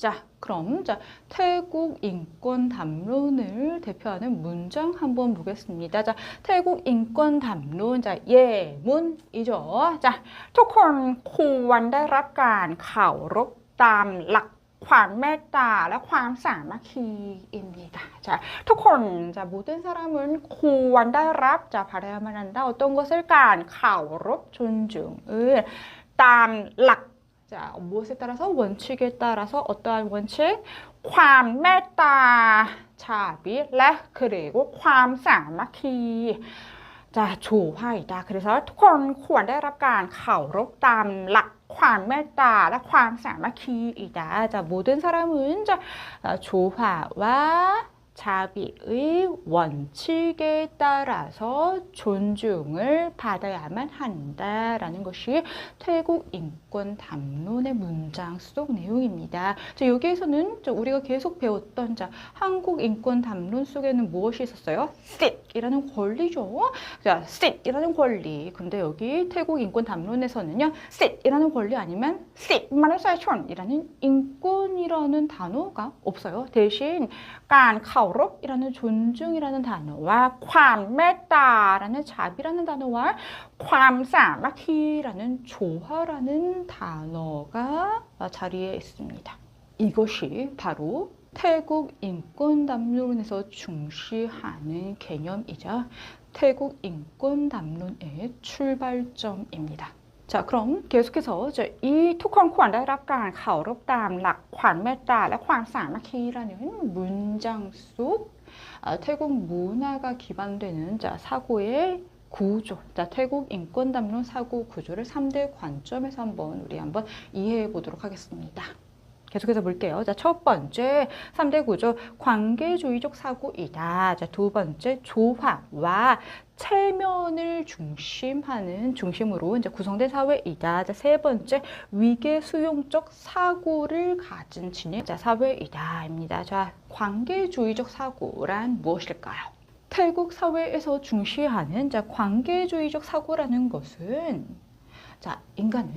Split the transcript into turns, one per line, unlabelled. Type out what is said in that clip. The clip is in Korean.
자, 그럼 자, 태국 인권 담론을 대표하는 문장 한번 보겠습니다. 자, 태국 인권 담론 자, 예문이죠. 자, ทุกคนควรได้รับการเคารพตามหลักความเมตตาและความสามัคคี입니다. 자, ทุกคน 자, 모든 사람은 ควรได้รับ 자, 바라야만 한다. 어떤 것을 การเคารพ 존중을 ตามหลัก 자, 무엇에 따라서 원칙에 따라서 어떠한 원칙? ความเมตตา 자비 และ 그리고 ความสามัคคี 자, 조화이다. 그래서 ทุกคนควรได้รับการเคารพตามหลักความเมตตาและความสามัคคีอีก 자, 모든 사람은 자, 어, 조화와 자비의 원칙에 따라서 존중을 받아야만 한다라는 것이 태국 인권 담론의 문장 속 내용입니다. 자, 여기에서는 우리가 계속 배웠던 자, 한국 인권 담론 속에는 무엇이 있었어요? 셋이라는 권리죠. 자, 셋이라는 권리. 근데 여기 태국 인권 담론에서는요, 셋이라는 권리 아니면 셋 말해서 이라는 인권이라는 단어가 없어요. 대신 깐, 카오 케아롭이라는 존중이라는 단어와 괌메다라는 자비라는 단어와 괌사마키라는 조화라는 단어가 자리에 있습니다. 이것이 바로 태국 인권담론에서 중시하는 개념이자 태국 인권담론의 출발점입니다. 자 그럼 계속해서 이 투콘콘 대답 간 가오롭 다음 락관 메타 락관 사마키라는 문장 속 아, 태국 문화가 기반되는 자 사고의 구조, 자 태국 인권담론 사고 구조를 3대 관점에서 한번 우리 한번 이해해 보도록 하겠습니다. 계속해서 볼게요. 자, 첫 번째 3대 구조 관계주의적 사고이다. 자, 두 번째 조화와 체면을 중심하는 중심으로 이제 구성된 사회이다. 자, 세 번째 위계 수용적 사고를 가진 진행자 사회이다입니다. 자, 관계주의적 사고란 무엇일까요? 태국 사회에서 중시하는 자, 관계주의적 사고라는 것은 자, 인간은